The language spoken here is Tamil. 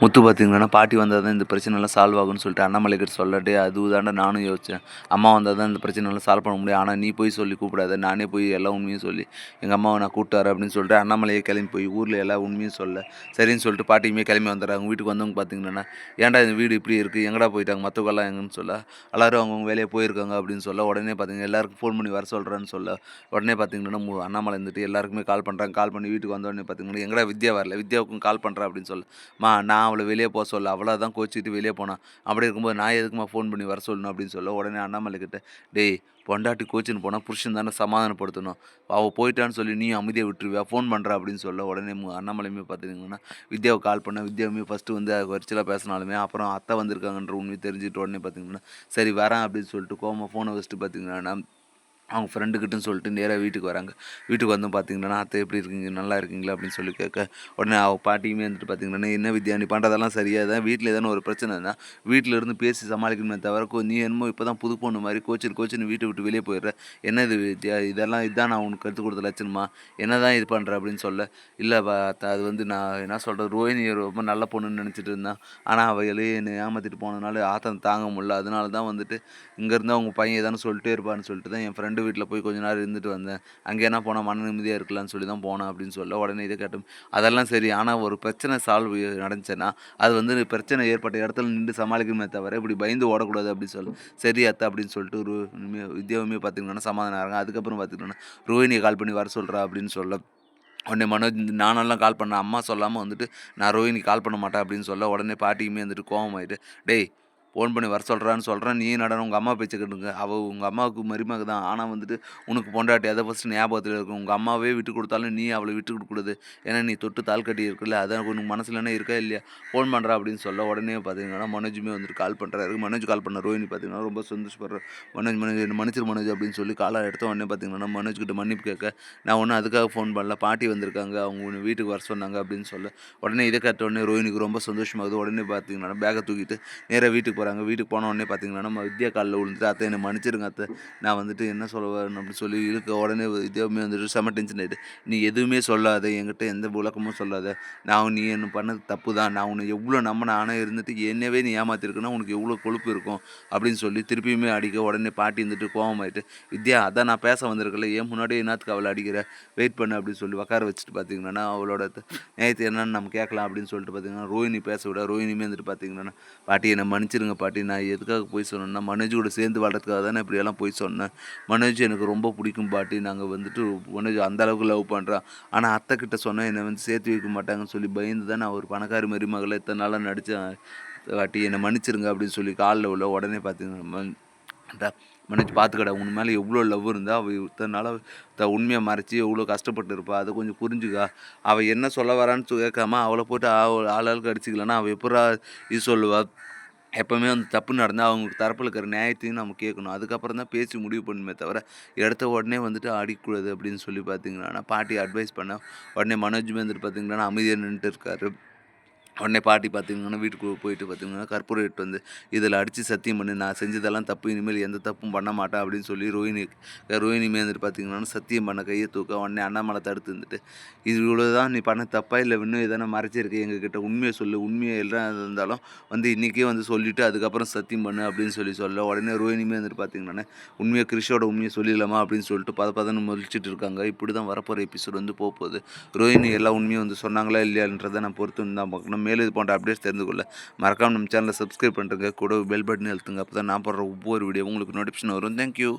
முத்து பார்த்தீங்கன்னா பாட்டி வந்தால் தான் இந்த பிரச்சனைலாம் சால்வ் ஆகும்னு சொல்லிட்டு அண்ணாமலை கிட்ட சொல்லட்டு அது தாண்டா நானும் யோசித்தேன் அம்மா வந்தால் தான் இந்த பிரச்சனைலாம் சால்வ் பண்ண முடியும். ஆனால் நீ போய் சொல்லி கூப்பிடாத. நானே போய் எல்லா உண்மையும் சொல்லி எங்கள் அம்மாவை நான் கூப்பிட்டாரு அப்படின்னு சொல்லிட்டு அண்ணாமலையே கிளம்பி போய் ஊரில் எல்லா உண்மையும் சொல்ல. சரின்னு சொல்லிட்டு பாட்டியுமே கிளம்பி வந்துடுறாங்க. வீட்டுக்கு வந்தவங்க பார்த்தீங்கன்னா ஏன்டா இந்த வீடு இப்படி இருக்குது எங்கடா போயிட்டாங்க? மற்றவங்கெல்லாம் எங்கன்னு சொல்ல. எல்லாரும் அவங்கவுங்க வேலையை போயிருக்காங்க அப்படின்னு சொல்ல. உடனே பார்த்தீங்கன்னா எல்லாருக்கும் ஃபோன் பண்ணி வர சொல்கிறேன்னு சொல்ல. உடனே பார்த்தீங்கன்னா மு- அண்ணாமலை இருந்துட்டு எல்லாருக்குமே கால் பண்ணுறாங்க கால் பண்ணி வீட்டுக்கு வந்த உடனே பார்த்தீங்கன்னா எங்கடா வித்யா வரல? வித்யாவுக்கும் கால் பண்ணுறேன் அப்படின்னு சொல்ல. மா நான் நான் அவளை வெளியே போக சொல்ல அவளை தான் கோச்சிக்கிட்டு வெளியே போனான் அப்படி இருக்கும்போது நான் எதுக்குமா ஃபோன் பண்ணி வர சொல்லணும் அப்படின்னு சொல்ல உடனே அண்ணாமலைக்கிட்ட டேய் பொண்டாட்டி கோச்சின்னு போனால் புருஷன் தானே சமாதானப்படுத்தணும். அவள் போயிட்டான்னு சொல்லி நீ அமைதியை விட்டுருவியா? ஃபோன் பண்ணுறா அப்படின்னு சொல்ல உடனே அண்ணாமலையுமே பார்த்துக்கிங்கன்னா வித்யாவை கால் பண்ண. வித்யாவுமே ஃபஸ்ட்டு வந்து வரிச்சலாக பேசினாலுமே அப்புறம் அத்தை வந்திருக்காங்கன்ற உண்மையை தெரிஞ்சுட்டு உடனே பார்த்தீங்கன்னா சரி வரேன் அப்படின்னு சொல்லிட்டு கோமா ஃபோனை வச்சுட்டு பார்த்தீங்கன்னா அவங்க ஃப்ரெண்டுக்கிட்டன்னு சொல்லிட்டு நேராக வீட்டுக்கு வராங்க. வீட்டுக்கு வந்து பார்த்தீங்கன்னா அத்தை எப்படி இருக்கீங்க? நல்லா இருக்கீங்களா? அப்படின்னு சொல்லி கேட்க உடனே அவள் பாட்டியுமே வந்துட்டு பார்த்தீங்கன்னா என்ன வித்யா நீ பண்ணுறதெல்லாம் சரியாக தான் வீட்டில் ஏதாவது ஒரு பிரச்சனைனா வீட்டில் இருந்து பேசி சமாளிக்கணுமே தவிர கோ- நீ என்னமோ இப்போ தான் புது பொண்ணு மாதிரி கோச்சின் கோச்சின்னு வீட்டை விட்டு வெளியே போயிடுற. என்ன இது வித்யா? இதெல்லாம் இதான் நான் உனக்கு கற்றுக் கொடுத்த லட்சணமா? என்ன தான் இது பண்ணுற அப்படின்னு சொல்ல இல்லை அத்தை அது வந்து நான் என்ன சொல்கிறது ரோஹினி ரொம்ப நல்ல பொண்ணுன்னு நினச்சிட்டு இருந்தேன் ஆனால் அவளே என்னை ஏமாற்றிட்டு போனதுனால ஆத்தம் தாங்க முடியல. அதனால தான் வந்துட்டு இங்கேருந்து அவங்க பையன் ஏதானு சொல்லிட்டே இருப்பான்னு சொல்லிட்டு தான் என் ஃப்ரெண்ட் வீட்டில் போய் கொஞ்ச நேரம் இருந்துட்டு வந்தேன். அங்கே என்ன போனால் மன நிம்மதியாக இருக்கலாம்னு சொல்லி தான் போனேன் அப்படின்னு சொல்ல உடனே இதை கேட்டோம் அதெல்லாம் சரி ஆனால் ஒரு பிரச்சனை சால்வ் நடந்துச்சுன்னா அது வந்து பிரச்சனை ஏற்பட்ட இடத்துல நின்று சமாளிக்கணுமே தவிர இப்படி பயந்து ஓடக்கூடாது அப்படின்னு சொல்லி. சரி அத்தை அப்படின்னு சொல்லிட்டு ஒரு உண்மையா- வித்யாவுமே பார்த்திங்கன்னா சமாதானம் ஆகிறாங்க அதுக்கப்புறம் பார்த்திங்கன்னா ரோஹினியை கால் பண்ணி வர சொல்கிறா அப்படின்னு சொல்ல. உடனே மனோஜ் நானெல்லாம் கால் பண்ணேன் அம்மா சொல்லாமல் வந்துட்டு நான் ரோஹினி கால் பண்ண மாட்டேன் அப்படின்னு சொல்ல உடனே பாட்டிக்குமே வந்துட்டு கோவமாயிட்டு டேய் ஃபோன் பண்ணி வர சொல்கிறான்னு சொல்கிறேன் நீ நடனம் உங்கள் அம்மா பேச்சை கேட்டுங்க அவள் உங்கள் அம்மாவுக்கு மருமக தான். ஆனால் வந்துட்டு உனக்கு பொண்டாட்டி அதை ஃபஸ்ட்டு ஞாபகத்தில் இருக்கும்? உங்கள் அம்மாவே விட்டு கொடுத்தாலும் நீ அவளை விட்டு கொடுக்கூடாது ஏன்னா நீ தொட்டு தாள் கட்டி இருக்குல்ல. அதான் உனக்கு மனசில் என்ன இருக்கா இல்லையா? ஃபோன் பண்ணுறா அப்படின்னு சொல்ல உடனே பார்த்தீங்கன்னா மனோஜுமே வந்துட்டு கால் பண்ணுறாரு மனோஜ் கால் பண்ண ரோஹினி பார்த்தீங்கன்னா ரொம்ப சந்தோஷப்படுற. மனோஜ் மனோஜ் என்ன மன்னிச்சிரு மனோஜ் அப்படின்னு சொல்லி காலை எடுத்த உடனே பார்த்தீங்கன்னா மனோஜ் கிட்ட மன்னிப்பு கேட்க நான் ஒன்றும் அதுக்காக ஃபோன் பண்ணல. பாட்டி வந்திருக்காங்க. அவங்க உன்னை வீட்டுக்கு வர சொன்னாங்க அப்படின்னு சொல்ல உடனே இதை கேட்ட உடனே ரோஹினிக்கு ரொம்ப சந்தோஷமாகுது. உடனே பார்த்தீங்கன்னா பேக்கை தூக்கிட்டு நேராக வீட்டுக்கு போகிறாங்க வீட்டுக்கு போன உடனே பார்த்தீங்கன்னா நம்ம வித்யா காலில் விழுந்துட்டு அத்தை என்னை மன்னிச்சிருங்க அத்தை. நான் வந்துட்டு என்ன சொல்ல அப்படின்னு சொல்லி இழுக்க உடனே வித்யாவுமே வந்துட்டு செம டென்ஷன் ஆகிட்டு நீ எதுவுமே சொல்லாத என்கிட்ட எந்த விளக்கமும் சொல்லாத. நான் நீ என்ன பண்ணது தப்பு தான் நான் உன்னை எவ்வளோ நம்ம ஆனால் இருந்துட்டு என்னவே நீ ஏமாத்திருக்கனா உனக்கு எவ்வளோ கொழுப்பு இருக்கும்? அப்படின்னு சொல்லி திருப்பியுமே அடிக்க உடனே பாட்டி இருந்துட்டு கோவமாயிட்டு வித்யா அதான் நான் பேச வந்திருக்கல ஏன் முன்னாடியே என்னத்துக்கு அவளை அடிக்கிற? வெயிட் பண்ணு அப்படின்னு சொல்லி உட்கார வச்சுட்டு பார்த்தீங்கன்னா அவளோட நேற்று என்னன்னு நம்ம கேட்கலாம் அப்படின்னு சொல்லிட்டு பார்த்தீங்கன்னா ரோஹினி பேச விட ரோஹினியுமே வந்துட்டு பார்த்தீங்கன்னா பாட்டி என்னை மன்னிச்சிருங்க பாட்டி நான் எதுக்காக போய் சொன்னேன்னா மனோஜ் கூட சேர்ந்து வாழ்றதுக்காக தானே இப்படியெல்லாம் போய் சொன்னேன். மனோஜ் எனக்கு ரொம்ப பிடிக்கும் பாட்டி. நாங்கள் வந்துட்டு மனோஜ் அந்த அளவுக்கு லவ் பண்ணுறான் ஆனால் அத்தை கிட்ட சொன்னால் என்னை வந்து சேர்த்து வைக்க மாட்டாங்கன்னு சொல்லி பயந்து தான் நான் ஒரு பணக்காரி மருமகளை இத்தனை நாளாக நடித்தேன் பாட்டி என்னை மன்னிச்சிருங்க அப்படின்னு சொல்லி காலில் உள்ள உடனே பார்த்தீங்கன்னா மன்- மனோஜ் பார்த்துக்கடா உன் மேலே எவ்வளோ லவ் இருந்தால் அவள் இத்தனை நாளாக த உண்மையை மறைச்சி எவ்வளோ கஷ்டப்பட்டு இருப்பா அதை கொஞ்சம் புரிஞ்சுக்கா. அவள் என்ன சொல்ல வரான்னு கேட்காம அவளை போட்டு ஆள் ஆளுக்கு அடிச்சிக்கலன்னா அவள் எப்படா இது சொல்லுவாள் எப்போவுமே அந்த தப்பு நடந்தால் அவங்க தரப்பில் இருக்கிற நியாயத்தையும் நம்ம கேட்கணும். அதுக்கப்புறம் தான் பேசி முடிவு பண்ணுமே தவிர எடுத்த உடனே வந்துட்டு அடிக்கக்கூடாது அப்படின்னு சொல்லி பார்த்தீங்கன்னா பாட்டி அட்வைஸ் பண்ண உடனே மனோஜ் மேந்தர் பார்த்தீங்கன்னா அமைதியாக நின்றுட்டு இருக்காரு. உடனே பாட்டி பார்த்தீங்கன்னா வீட்டுக்கு போயிட்டு பார்த்தீங்கன்னா கற்பூரேட் வந்து இதில் அடித்து சத்தியம் பண்ணி நான் செஞ்சதெல்லாம் தப்பு இனிமேல் எந்த தப்பும் பண்ண மாட்டேன் அப்படின்னு சொல்லி ரோஹினி ரோஹினிமே வந்துட்டு பார்த்தீங்கன்னா சத்தியம் பண்ண கையை தூக்க உடனே அண்ணாமலை தடுத்து இருந்துட்டு இது இவ்வளோ தான் நீ பண்ண தப்பா இல்லை இன்னும் எதனா மறைச்சிருக்கு எங்ககிட்ட? உண்மையை சொல்லு உண்மையை எல்லாம் இருந்தாலும் வந்து இன்றைக்கே வந்து சொல்லிவிட்டு அதுக்கப்புறம் சத்தியம் பண்ணு அப்படின்னு சொல்லி சொல்ல உடனே ரோஹினிமே வந்துட்டு பார்த்தீங்கன்னா உண்மையை கிறிஷோட உண்மையை சொல்லிடலாமா? அப்படின்னு சொல்லிட்டு பத பதன்னு மொழிச்சிட்டு இருக்காங்க. இப்படி தான் வரப்போகிற எபிசோடு வந்து போக போகுது ரோஹினி எல்லா உண்மையும் வந்து சொன்னாங்களா இல்லையான்றதை நான் பொறுத்து வந்து தான் பார்க்கணும். மேலும் இது போன்ற அப்டேட்ஸ் தெரிந்து கொள்ள மறக்காமல் நம்ம சேனலை சப்ஸ்கிரைப் பண்ணுறங்க கூட பெல் பட்டன் எழுத்துங்க அப்போ தான் நான் போடுற ஒவ்வொரு வீடியோ உங்களுக்கு நோட்டிஃபிகேஷன் வரும். தேங்க்யூ